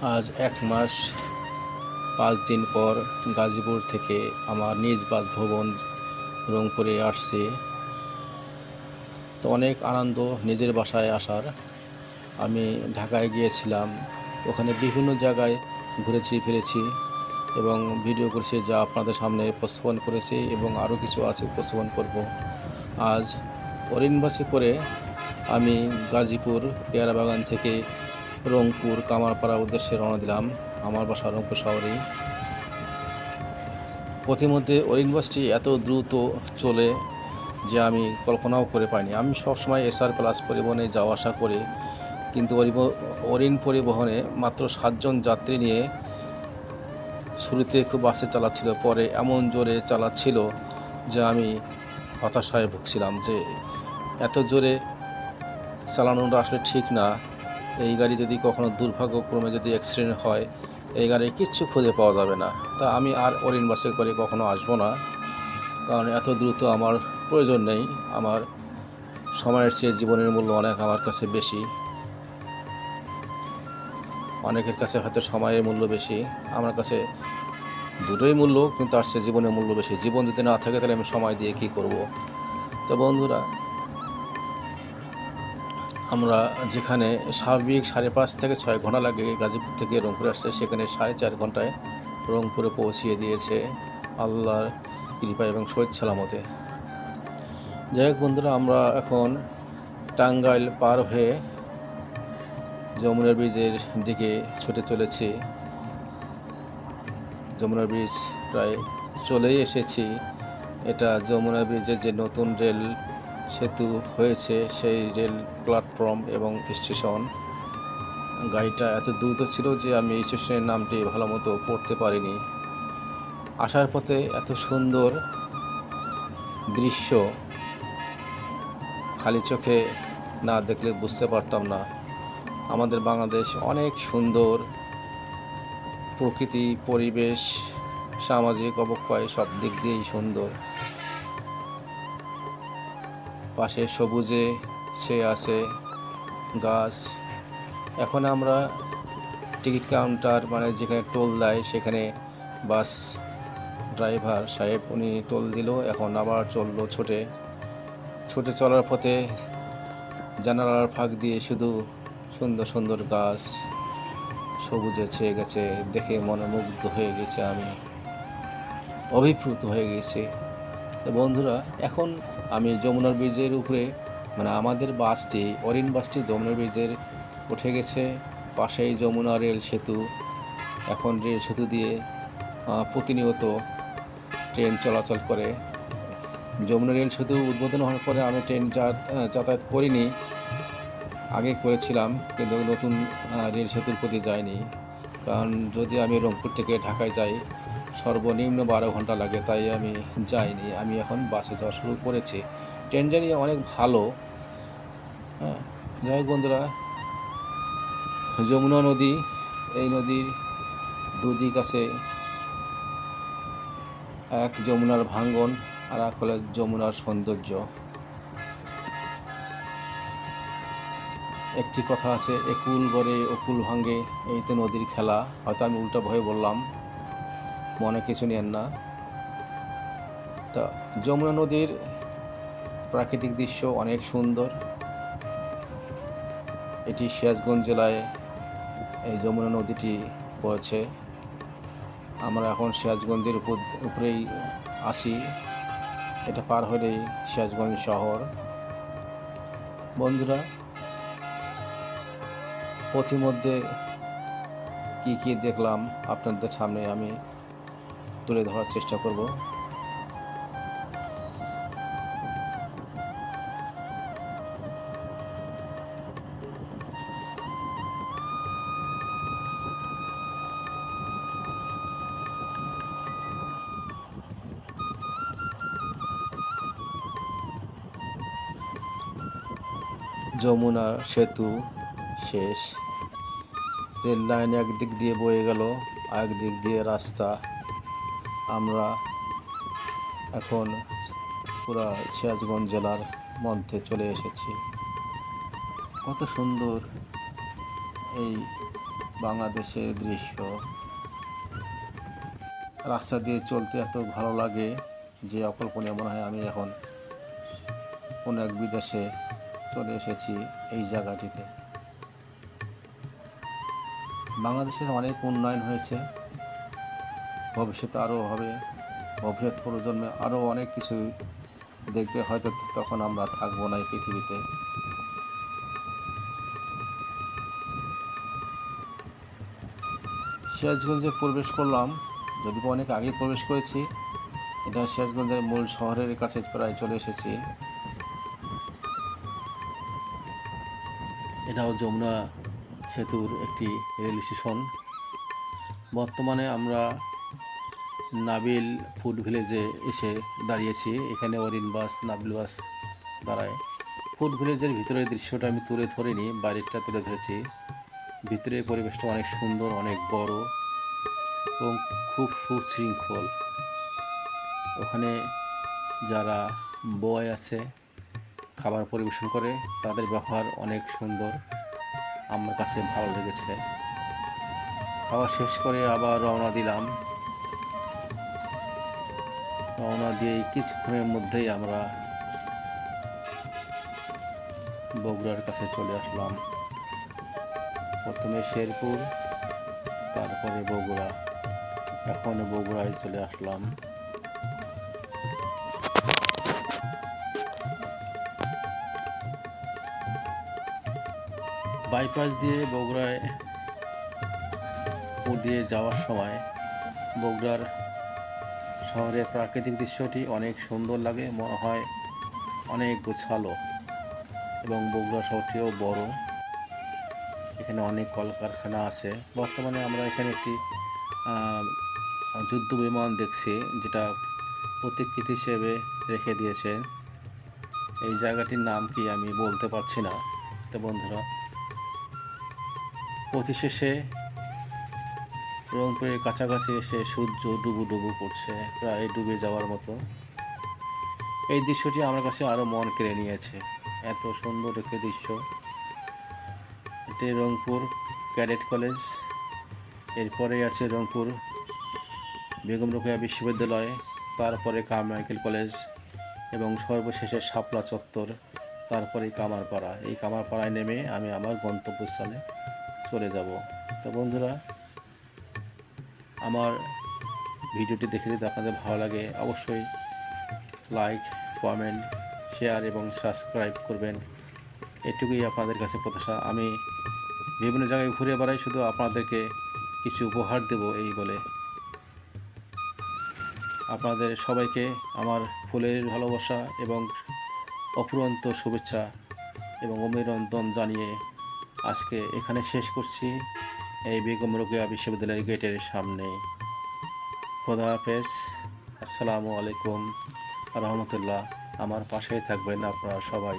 আজ এক মাস, পাঁচ দিন পর গাজীপুর থেকে আমার নিজ বাসভবন রংপুরে আসছে। তো অনেক আনন্দ নিজের বাসায় আসার। আমি ঢাকায় গিয়েছিলাম। ওখানে বিভিন্ন জায়গায় ঘুরেছি, ফিরেছি এবং ভিডিও করেছি যা আপনাদের সামনে উপস্থাপন করেছি এবং আরও কিছু আছে উপস্থাপন করব। আজ অরিনবাসে করে আমি গাজীপুর পেয়ারা বাগান থেকে রংপুর কামারপাড়া উদ্দেশ্যে রওনা দিলাম আমার বাসা রংপুর শহরেই। পথিমধ্যে অরিনবাসটি এত দ্রুত চলে যে আমি কল্পনাও করে পাইনি। আমি সবসময় এসআর প্লাস পরিবহনে যাওয়া আসা করি, কিন্তু অরিন পরিবহনে মাত্র সাতজন যাত্রী নিয়ে শুরুতে খুব বাসে চালাচ্ছিল, পরে এমন জোরে চালাচ্ছিল যে আমি হতাশায় ভুগছিলাম যে এত জোরে চালানোটা আসলে ঠিক না। এই গাড়ি যদি কখনো দুর্ভাগ্যক্রমে যদি অ্যাক্সিডেন্ট হয়, এই গাড়ি কিচ্ছু খুঁজে পাওয়া যাবে না। তা আমি আর অরিন বাসে করে কখনো আসব না, কারণ এত দ্রুত আমার প্রয়োজন নেই। আমার সময়ের চেয়ে জীবনের মূল্য অনেক আমার কাছে বেশি। অনেকের কাছে হয়তো সময়ের মূল্য বেশি, আমার কাছে দুটোই মূল্য, কিন্তু আর সে জীবনের মূল্য বেশি। জীবন যদি না থাকে, তাহলে আমি সময় দিয়ে কী করব? তো বন্ধুরা আমরা যেখানে স্বাভাবিক সাড়ে পাঁচ থেকে ছয় ঘণ্টা লাগে গাজীপুর থেকে রংপুরে আসছে, সেখানে সাড়ে চার ঘন্টায় রংপুরে পৌঁছিয়ে দিয়েছে আল্লাহর কৃপা এবং শহীদ সালামতে। যাই হোক বন্ধুরা, আমরা এখন টাঙ্গাইল পার হয়ে যমুনা ব্রিজের দিকে ছুটে চলেছি। যমুনা ব্রিজ প্রায় চলেই এসেছি। এটা যমুনা ব্রিজের যে নতুন রেল সেতু হয়েছে সেই রেল প্ল্যাটফর্ম এবং স্টেশন। গাড়িটা এত দ্রুত ছিল যে আমি স্টেশনের নামটি ভালো মতো পড়তে পারিনি। আসার পথে এত সুন্দর দৃশ্য খালি চোখে না দেখলে বুঝতে পারতাম না। আমাদের বাংলাদেশ অনেক সুন্দর প্রকৃতি, পরিবেশ, সামাজিক অবক্ষয় সব দিক দিয়েই সুন্দর। পাশে সবুজে সে আছে, গাছ। এখন আমরা টিকিট কাউন্টার মানে যেখানে টোল দেয়, সেখানে বাস ড্রাইভার সাহেব, উনি টোল দিল। এখন আবার চলল ছুটে। ছুটে চলার পথে জানালার ফাঁক দিয়ে শুধু সুন্দর সুন্দর গাছ সবুজে ছেয়ে গেছে। দেখে মনে মুগ্ধ হয়ে গেছে আমি। অভিপ্রুত হয়ে গেছি। বন্ধুরা, এখন আমি যমুনার ব্রিজের উপরে মানে আমাদের বাসটি, অরিন বাসটি যমুনা ব্রিজের উঠে গেছে, পাশেই যমুনা রেল সেতু। এখন রেল সেতু দিয়ে প্রতিনিয়ত ট্রেন চলাচল করে। যমুনা রেল সেতু উদ্বোধন হওয়ার পরে আমি ট্রেন যাতায়াত করিনি। আগে করেছিলাম, কিন্তু নতুন রেল সেতুর প্রতি যাইনি। কারণ যদি আমি রংপুর থেকে ঢাকায় যাই সর্বনিম্ন বারো ঘণ্টা লাগে, তাই আমি যাইনি। আমি এখন বাসে যাওয়া শুরু করেছি। ট্রেন জার্নি অনেক ভালো। হ্যাঁ যাই বন্ধুরা, যমুনা নদী, এই নদীর দুদিক আছে। এক যমুনার ভাঙ্গন, আর এক হলো যমুনার সৌন্দর্য। একটি কথা আছে, একুল গড়ে, অকুল ভাঙ্গে এই তো নদীর খেলা। হয়তো আমি উল্টা ভয়ে বললাম। মনে কিছু নেন না। তা যমুনা নদীর প্রাকৃতিক দৃশ্য অনেক সুন্দর। এটি সিরাজগঞ্জ জেলায় এই যমুনা নদীটি পড়েছে। আমরা এখন সিরাজগঞ্জের উপর, উপরেই আসি এটা পার হলেই সিরাজগঞ্জ শহর। বন্ধুরা, পথিমধ্যে কী কী দেখলাম আপনাদের সামনে আমি তুলে ধরার চেষ্টা করব। যমুনা সেতু শেষ। রেল লাইন একদিক দিয়ে বয়ে গেল আরেক দিক দিয়ে রাস্তা। আমরা এখন পুরা সিরাজগঞ্জ জেলার মধ্যে চলে এসেছি। কত সুন্দর এই বাংলাদেশের দৃশ্য। রাস্তা দিয়ে চলতে এত ভালো লাগে যে অকল্পনীয় মনে হয় আমি এখন কোনো এক বিদেশে চলে এসেছি এই জায়গাটিতে। বাংলাদেশের অনেক উন্নয়ন হয়েছে। ভবিষ্যতে আরও হবে। ভবিষ্যৎ প্রজন্মে আরও অনেক কিছু দেখবে। হয়তো তখন আমরা থাকব না এই পৃথিবীতে। সিরাজগঞ্জে প্রবেশ করলাম। যদি অনেক আগে প্রবেশ করেছি, এটা সিরাজগঞ্জের মূল শহরের কাছে প্রায় চলে এসেছি। এটাও যমুনা সেতুর একটি রেল স্টেশন। বর্তমানে আমরা নাবিল ফুড ভিলেজে এসে দাঁড়িয়েছি। এখানে অরিন বাস, নাবিল বাস দাঁড়ায়। ফুড ভিলেজের ভিতরের দৃশ্যটা আমি তুলে ধরিনি, বাইরেরটা তুলে ধরেছি। ভিতরের পরিবেশটা অনেক সুন্দর, অনেক বড় এবং খুব সুশৃঙ্খল। ওখানে যারা বয় আছে, খাবার পরিবেশন করে, তাদের ব্যবহার অনেক সুন্দর। আমার কাছে ভালো লেগেছে। খাওয়া শেষ করে আবার রওনা দিলাম। রওনা দিয়ে কিছুক্ষণের মধ্যেই আমরা বগুড়ার কাছে চলে আসলাম। প্রথমে শেরপুর, তারপরে বগুড়া। এখন বগুড়ায় চলে আসলাম। বাইপাস দিয়ে বগুড়ায় দিয়ে যাওয়ার সময় বগুড়ার শহরের প্রাকৃতিক দৃশ্যটি অনেক সুন্দর লাগে, মনে হয় অনেক গোছালো এবং বগুড়া শহরটিও বড়। এখানে অনেক কলকারখানা আছে। বর্তমানে আমরা এখানে একটি যুদ্ধ বিমান দেখছি, যেটা প্রতীকৃতি হিসেবে রেখে দিয়েছেন এই জায়গাটির নাম কি আমি বলতে পারছি না। তো বন্ধুরা পথিশেষে রংপুরের কাছাকাছি এসে সূর্য ডুবু ডুবু করছে, প্রায় ডুবে যাওয়ার মতো। এই দৃশ্যটি আমার কাছে আরও মন কেড়ে নিয়েছে। এত সুন্দর একটি দৃশ্য। এটি রংপুর ক্যাডেট কলেজ। এরপরে আছে রংপুর বেগম রোকেয়া বিশ্ববিদ্যালয়, তারপরে কারমাইকেল কলেজ এবং সর্বশেষে শাপলা চত্বর তারপরে কামারপাড়া। এই কামারপাড়ায় নেমে আমি আমার গন্তব্যস্থলে চলে যাব। তো বন্ধুরা আমার ভিডিওটি দেখে যদি আপনাদের ভালো লাগে, অবশ্যই লাইক কমেন্ট শেয়ার এবং সাবস্ক্রাইব করবেন। এটুকুই আপনাদের কাছে প্রত্যাশা। আমি বিভিন্ন জায়গায় ঘুরে বেড়াই, শুধু আপনাদেরকে কিছু উপহার দেব এই বলে। আপনাদের সবাইকে আমার ফুলের ভালোবাসা এবং অফুরন্ত শুভেচ্ছা এবং অভিনন্দন জানিয়ে আজকে এখানে শেষ করছি। এই বেগম রোকেয়া বিশ্ববিদ্যালয়ের গেটের সামনে। খোদা হাফেজ, আসসালামু আলাইকুম। রহমতুল্লাহ, আমার পাশেই থাকবেন আপনারা সবাই।